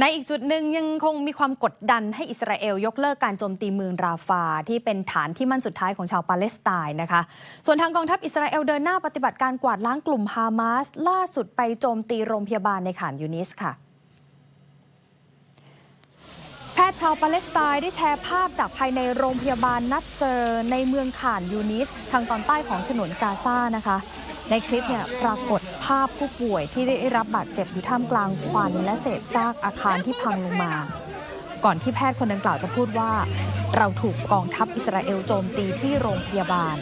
ในอีกจุดหนึ่งยังคงมีความกดดันให้อิสราเอลยกเลิกการโจมตีเมืองราฟาที่เป็นฐานที่มั่นสุดท้ายของชาวปาเลสไตน์นะคะ ส่วนทางกองทัพอิสราเอลเดินหน้าปฏิบัติการกวาดล้างกลุ่มฮามาส ล่าสุดไปโจมตีโรงพยาบาลในขานยูนิสค่ะแพทย์ชาวปาเลสไตน์ได้แชร์ภาพจากภายในโรงพยาบาลนัตเซอร์ ในเมืองข่านยูนิส ทางตอนใต้ของฉนวนกาซานะคะ ในคลิปเนี่ยปรากฏภาพผู้ป่วยที่ได้รับบาดเจ็บอยู่ท่ามกลางควัน และเศษซากอาคารที่พังลงมา ก่อนที่แพทย์คนดังกล่าวจะพูดว่า เราถูกกองทัพอิสราเอลโจมตีที่โรงพยาบาล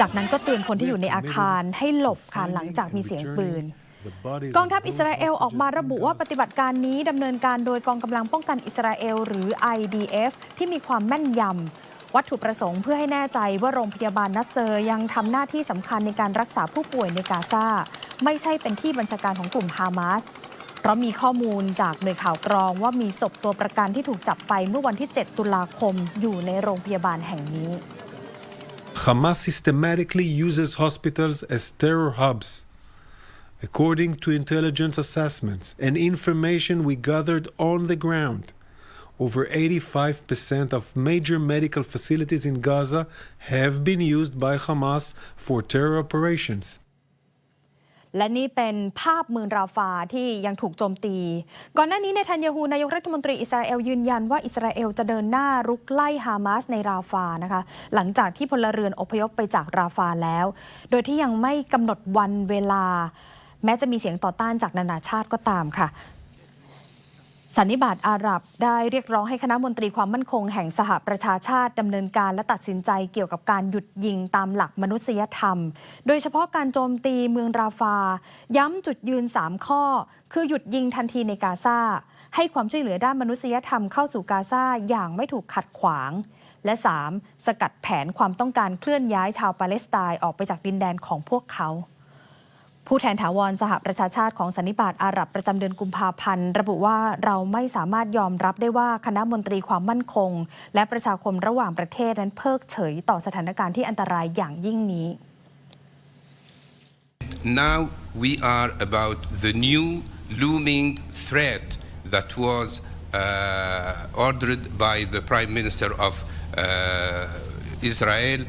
จากนั้นก็เตือนคนที่อยู่ในอาคารให้หลบค่ะหลังจากมีเสียงปืนกองทัพอิสราเอลออกมาระบุว่าปฏิบัติการนี้ดำเนินการโดยกองกำลังป้องกันอิสราเอลหรือ IDF ที่มีความแม่นยำ วัตถุประสงค์เพื่อให้แน่ใจว่าโรงพยาบาลนัสเซอร์ยังทำหน้าที่สำคัญในการรักษาผู้ป่วยในกาซาไม่ใช่เป็นที่บัญชาการของกลุ่มฮามาสเพราะมีข้อมูลจากหน่วยข่าวกรองว่ามีศพตัวประกันที่ถูกจับไปเมื่อวันที่ 7 ตุลาคมอยู่ในโรงพยาบาลแห่งนี้ Hamas systematically uses hospitals as terror hubs. According to intelligence assessments and information we gathered on the ground, over 85% of major medical facilities in Gaza have been used by Hamas for terror operations. และนี่เป็นภาพเมืองราฟาที่ยังถูกโจมตี ก่อนหน้านี้ในทันยาฮูนายกรัฐมนตรีอิสราเอลยืนยันว่าอิสราเอลจะเดินหน้ารุกไล่ฮามาสในราฟานะคะ หลังจากที่พลเรือนอพยพไปจากราฟาแล้ว โดยที่ยังไม่กำหนดวันเวลา แม้จะมีเสียงต่อต้านจากนานาชาติก็ตามค่ะ สันนิบาตอาหรับได้เรียกร้องให้คณะมนตรีความมั่นคงแห่งสหประชาชาติดำเนินการและตัดสินใจเกี่ยวกับการหยุดยิงตามหลักมนุษยธรรม โดยเฉพาะการโจมตีเมืองราฟา ย้ำจุดยืน 3 ข้อ คือหยุดยิงทันทีในกาซาให้ความช่วยเหลือด้านมนุษยธรรมเข้าสู่กาซาอย่างไม่ถูกขัดขวาง และ 3. สกัดแผนความต้องการเคลื่อนย้ายชาวปาเลสไตน์ออกไปจากดินแดนของพวกเขา ผู้แทนถาวรสหประชาชาติของสันนิบาตอาหรับประจำเดือนกุมภาพันธ์ ระบุว่าเราไม่สามารถยอมรับได้ว่าคณะมนตรีความมั่นคง และประชาคมระหว่างประเทศนั้นเพิกเฉยต่อสถานการณ์ที่อันตรายอย่างยิ่งนี้ Now we are about the new looming threat that was uh, ordered by the Prime Minister of uh, Israel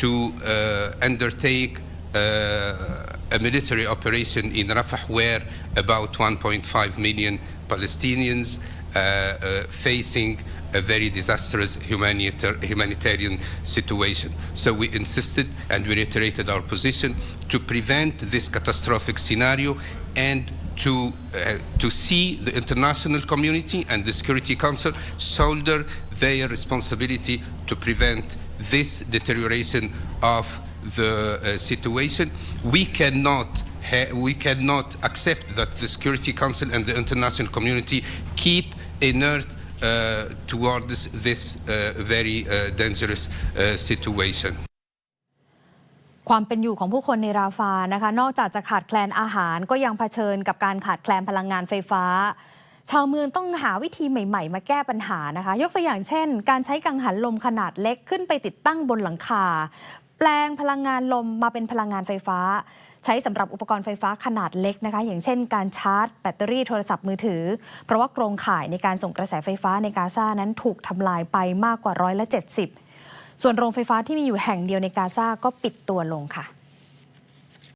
to uh, undertake uh, a military operation in Rafah where about 1.5 million Palestinians uh, uh, facing a very disastrous humanitar- humanitarian situation. So we insisted and we reiterated our position to prevent this catastrophic scenario and to, uh, to see the international community and the Security Council shoulder their responsibility to prevent this deterioration of the uh, situation. We cannot ha- we cannot accept that the Security Council and the international community keep inert uh, towards this, this uh, very uh, dangerous uh, situation. ความเป็นอยู่ของผู้คนในราฟานะคะ นอกจากจะขาดแคลนอาหารก็ยังเผชิญกับการขาดแคลนพลังงานไฟฟ้า ชาวเมืองต้องหาวิธีใหม่ๆ มาแก้ปัญหานะคะ ยกตัวอย่างเช่น การใช้กังหันลมขนาดเล็กขึ้นไปติดตั้งบนหลังคา แปลงพลังงานลมมาเป็นพลังงานไฟฟ้า ใช้สำหรับอุปกรณ์ไฟฟ้าขนาดเล็กนะคะ อย่างเช่นการชาร์จแบตเตอรี่โทรศัพท์มือถือ เพราะว่าโครงข่ายในการส่งกระแสไฟฟ้าในกาซานั้นถูกทำลายไปมากกว่าร้อยละ70 ส่วนโรงไฟฟ้าที่มีอยู่แห่งเดียวในกาซาก็ปิดตัวลงค่ะ